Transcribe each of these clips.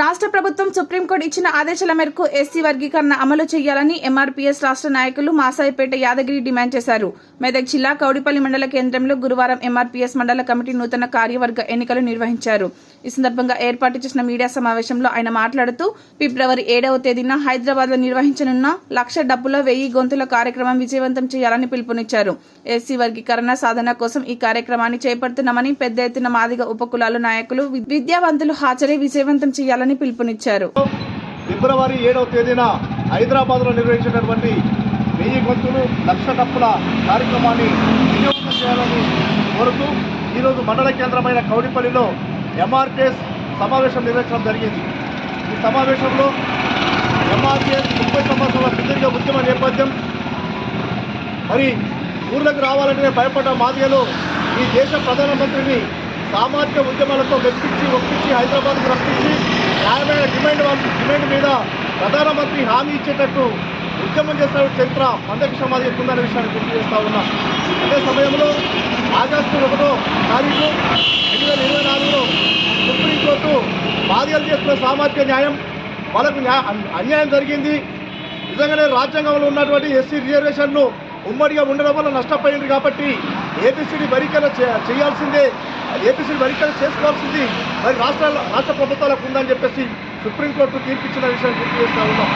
రాష్ట్ర ప్రభుత్వం సుప్రీంకోర్టు ఇచ్చిన ఆదేశాల మేరకు ఎస్సీ వర్గీకరణ అమలు చేయాలని ఎంఆర్పీఎస్ రాష్ట్ర నాయకులు మాసాయిపేట యాదగిరి డిమాండ్ చేశారు. మెదక్ జిల్లా కౌడిపల్లి మండల కేంద్రంలో గురువారం ఎంఆర్పీఎస్ మండల కమిటీ నూతన కార్యవర్గ ఎన్నికలు నిర్వహించారు. ఈ సందర్భంగా ఏర్పాటు చేసిన మీడియా సమావేశంలో ఆయన మాట్లాడుతూ ఫిబ్రవరి ఏడవ తేదీన హైదరాబాద్లో నిర్వహించనున్న లక్ష డబ్బుల వెయ్యి గొంతుల కార్యక్రమం విజయవంతం చేయాలని పిలుపునిచ్చారు. ఎస్సీ వర్గీకరణ సాధన కోసం ఈ కార్యక్రమాన్ని చేపడుతున్నామని పెద్ద ఎత్తున మాదిగ ఉపకులాల నాయకులు విద్యావంతులు హాజరై విజయవంతం చేయాలని పిలుపునిచ్చారు. ఫిబ్రవరి ఏడవ తేదీన హైదరాబాద్లో నిర్వహించినటువంటి వెయ్యి గొంతులు లక్ష డప్పుల కార్యక్రమాన్ని వినియోగం చేయాలని కోరుతూ ఈరోజు మండల కేంద్రమైన కౌడిపల్లిలో ఎంఆర్టీఎస్ సమావేశం నిర్వహించడం జరిగింది. ఈ సమావేశంలో ఎంఆర్పిఎస్ ముప్పై సంవత్సరాల సుదీర్ఘ ఉద్యమ నేపథ్యం మరి ఊర్లకు రావాలంటే భయపడ్డ మాదిగలో ఈ దేశ ప్రధానమంత్రిని సామాజిక ఉద్యమాలతో మెప్పించి ఒప్పించి హైదరాబాద్కు రప్పించి న్యాయమైన డిమాండ్ వాళ్ళ డిమాండ్ మీద ప్రధానమంత్రి హామీ ఇచ్చేటట్టు ఉద్యమం చేసిన చరిత్ర మందకి సమాధి ఉందనే విషయాన్ని గుర్తు చేస్తా ఉన్నా. అదే సమయంలో ఆగస్టు ఒకటో తారీఖు రెండు వేల ఇరవై నాలుగులో సుప్రీంకోర్టు బాధ్యతలు చేస్తున్న సామాజిక న్యాయం వాళ్ళకు అన్యాయం జరిగింది. నిజంగానే రాజ్యాంగంలో ఉన్నటువంటి ఎస్సీ రిజర్వేషన్ను ఉమ్మడిగా ఉండడం వల్ల నష్టపోయింది కాబట్టి ఏపీసీడీ వరీకరణ చేయాల్సిందే. ఏపీసీడీ వరీకరణ చేసుకోవాల్సింది. మరి రాష్ట్రాల రాష్ట్ర ప్రభుత్వాలకు ఉందని చెప్పేసి సుప్రీంకోర్టు తీర్పు ఇచ్చిన విషయాన్ని గుర్తు చేస్తా ఉన్నాం.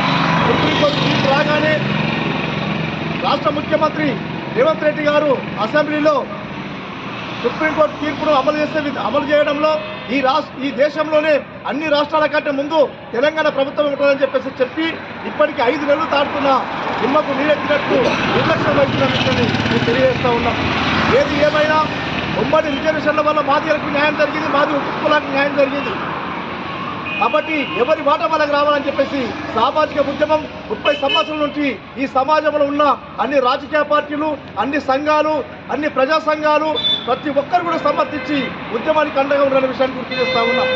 సుప్రీంకోర్టు తీర్పు రాగానే రాష్ట్ర ముఖ్యమంత్రి రేవంత్ రెడ్డి గారు అసెంబ్లీలో సుప్రీంకోర్టు తీర్పును అమలు చేసే అమలు చేయడంలో ఈ రాష్ట్ర ఈ దేశంలోనే అన్ని రాష్ట్రాల కంటే ముందు తెలంగాణ ప్రభుత్వం ఉంటుందని చెప్పేసి చెప్పి ఇప్పటికి ఐదు నెలలు తాడుతున్న నిమ్మకు నీరెత్తినట్టు నిర్లక్ష్యం వహించిన విషయాన్ని మేము తెలియజేస్తూ ఉన్నాం. ఏది ఏమైనా ఉమ్మడి రిజర్వేషన్ల వల్ల మాదిలకు న్యాయం జరిగింది మాది ఉపకులకు న్యాయం జరిగింది. కాబట్టి ఎవరి మాట వాళ్ళకి రావాలని చెప్పేసి సామాజిక ఉద్యమం ముప్పై సంవత్సరాల నుంచి ఈ సమాజంలో ఉన్న అన్ని రాజకీయ పార్టీలు అన్ని సంఘాలు అన్ని ప్రజా సంఘాలు ప్రతి ఒక్కరు కూడా సమర్థించి ఉద్యమానికి అండగా ఉన్న విషయాన్ని గుర్తు చేస్తా ఉన్నాం.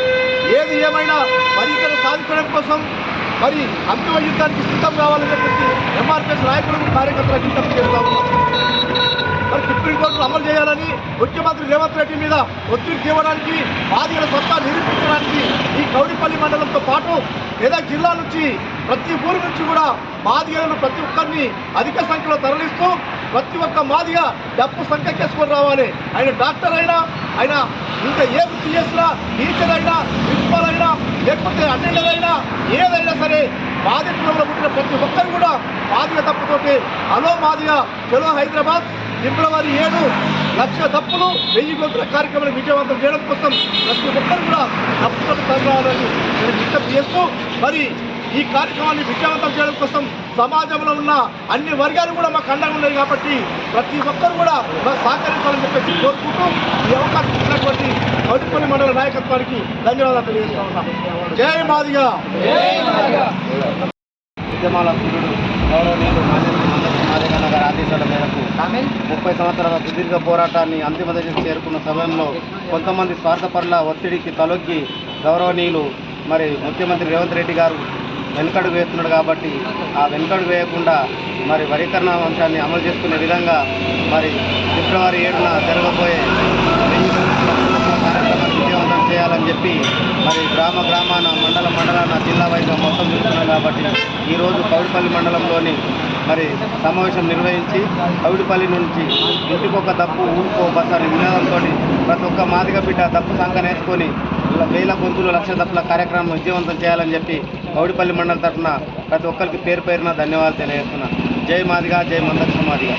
ఏది ఏమైనా మరి సాధించడం కోసం మరి అంతిమ యుద్ధానికి సిద్ధం కావాలని చెప్పేసి ఎంఆర్పిఎస్ నాయకులకు కార్యకర్తలకు విజ్ఞప్తి చేస్తా ఉన్నాం. మరి సుప్రీంకోర్టు అమలు చేయాలని ముఖ్యమంత్రి రేవంత్ రెడ్డి మీద ఒత్తిడి తీయడానికి బాధితుల సత్తా నిరూపించడానికి ఈ కౌడిపల్లి మండలంతో పాటు మెదక్ జిల్లా నుంచి ప్రతి ఊరు నుంచి కూడా మాదిగలను ప్రతి ఒక్కరిని అధిక సంఖ్యలో తరలిస్తూ ప్రతి ఒక్క మాదిగ డబ్బు సంఖ్యకేసుకొని రావాలి. ఆయన డాక్టర్ అయినా ఆయన ఇంకా ఏ వృత్తి చేసినా టీచర్ అయినా ప్రిన్సిపల్ అయినా లేకపోతే అటెండర్ అయినా ఏదైనా సరే బాధితులంలో పుట్టిన ప్రతి ఒక్కరు కూడా మాదిగ తప్పుతోటి హలో మాదిగ చలో హైదరాబాద్ ఫిబ్రవరి ఏడు లక్ష తప్పులు వెయ్యి గొంతుల కార్యక్రమాన్ని విజయవంతం చేయడం కోసం ప్రతి ఒక్కరు కూడా తప్పుతో తరలాలని నేను విజ్ఞప్తి చేస్తూ మరి ఈ కార్యక్రమాన్ని విజయవంతం చేయడం కోసం సమాజంలో ఉన్న అన్ని వర్గాలు కూడా మాకు అండగా ఉన్నాయి కాబట్టి ప్రతి ఒక్కరు కూడా మాకు సహకరించాలని చెప్పేసి కోరుకుంటూ ఈ అవకాశం ఇచ్చినటువంటి కౌటిపల్లి మండల నాయకత్వానికి ధన్యవాదాలు తెలియజేస్తా ఉన్నాం. జై మాదిగా! ఉద్యమాల సూర్యుడు గౌరవనీయులు మాన్యశ్రీ మందకృష్ణ మాదిగన్న గారి ఆదేశాల మేరకు ముప్పై సంవత్సరాల సుదీర్ఘ పోరాటాన్ని అంతిమ దశకు చేరుకున్న సమయంలో కొంతమంది స్వార్థపరుల ఒత్తిడికి తలొగ్గి గౌరవనీయులు మరి ముఖ్యమంత్రి రేవంత్ రెడ్డి గారు వెనుకడుగు వేస్తున్నాడు కాబట్టి ఆ వెనుకడుగు వేయకుండా మరి వరీకరణ అంశాన్ని అమలు చేసుకునే విధంగా మరి ఫిబ్రవరి ఏడున జరగబోయే కార్యక్రమాన్ని విజయవంతం చేయాలని చెప్పి మరి గ్రామ గ్రామాన మండల మండలాన జిల్లా వైద్యం మొత్తం తిరుగుతున్నాం కాబట్టి ఈరోజు కౌడిపల్లి మండలంలోని మరి సమావేశం నిర్వహించి కౌడిపల్లి నుంచి ఇంటికొక దప్పు ఊరుకో బస్ అనే నినాదంతో ప్రతి ఒక్క మాదిగ బిడ్డ దప్పు సంఖ్య నేర్చుకొని ఇలా వేల గొంతులు లక్ష దప్పుల కార్యక్రమం విజయవంతం చేయాలని చెప్పి కౌడిపల్లి మండలం తరఫున ప్రతి ఒక్కరికి పేరు పేరున ధన్యవాదాలు తెలియజేస్తున్నాను జై మాదిగా జై మందక్ష మాదిగా.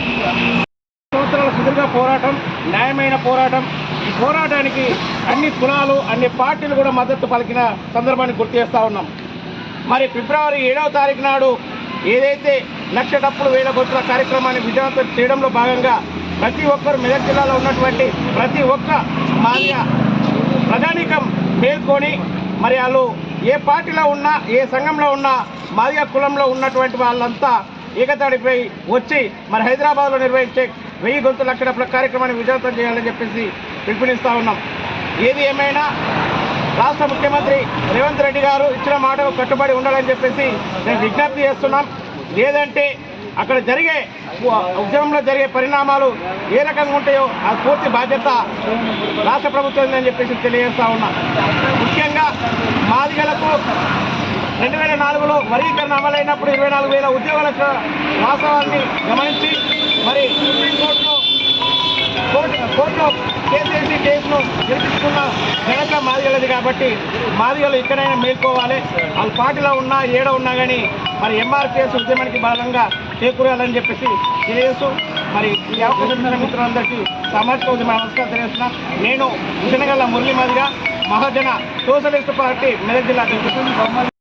సంవత్సరాల సుదీర్ఘ పోరాటం న్యాయమైన పోరాటం. ఈ పోరాటానికి అన్ని కులాలు అన్ని పార్టీలు కూడా మద్దతు పలికిన సందర్భాన్ని గుర్తు చేస్తూ ఉన్నాం. మరి ఫిబ్రవరి ఏడవ తారీఖు నాడు ఏదైతే లక్ష డప్పులు వేల గొంతుల కార్యక్రమాన్ని విజయవంతం చేయడంలో భాగంగా ప్రతి ఒక్కరు మెదక్ జిల్లాలో ఉన్నటువంటి ప్రతి ఒక్క మాదిగా ప్రధానికం పేర్కొని మరి వాళ్ళు ఏ పార్టీలో ఉన్నా ఏ సంఘంలో ఉన్నా మాదిగ కులంలో ఉన్నటువంటి వాళ్ళంతా ఏకతాడిపై వచ్చి మరి హైదరాబాద్లో నిర్వహించే వెయ్యి గొంతు లక్ష కార్యక్రమాన్ని విజయవంతం చేయాలని చెప్పేసి పిలుపునిస్తూ ఉన్నాం. ఏది ఏమైనా రాష్ట్ర ముఖ్యమంత్రి రేవంత్ రెడ్డి గారు ఇచ్చిన మాటకు కట్టుబడి ఉండాలని చెప్పేసి నేను విజ్ఞప్తి చేస్తున్నాం. లేదంటే అక్కడ జరిగే ఉద్యమంలో జరిగే పరిణామాలు ఏ రకంగా ఉంటాయో ఆ పూర్తి బాధ్యత రాష్ట్ర ప్రభుత్వం అని చెప్పేసి తెలియజేస్తా ఉన్నా. ముఖ్యంగా మాదిగలకు రెండు వేల నాలుగులో వర్గీకరణ అమలైనప్పుడు ఇరవై నాలుగు వేల ఉద్యోగాల వాస్తవాన్ని గమనించి మరి సుప్రీంకోర్టులో కోర్టు కోర్టులో ఘనత కాబట్టి మాదిగలు ఎక్కడైనా మేల్కోవాలి. వాళ్ళు పార్టీలో ఉన్నా ఏడ ఉన్నా కానీ మరి ఎంఆర్పిఎస్ ఉద్యమానికి బలంగా చేకూరాలని చెప్పేసి తెలియజేస్తూ మరి ఈ అవకాశం మిత్రులందరికీ సామాజిక ఉద్యమ నమస్కారం తెలియజేస్తున్నా. నేను ఉషనగల్ల మురళీ మాదిగా మహాజన సోషలిస్ట్ పార్టీ మెదక్ జిల్లా అధ్యక్షుడు.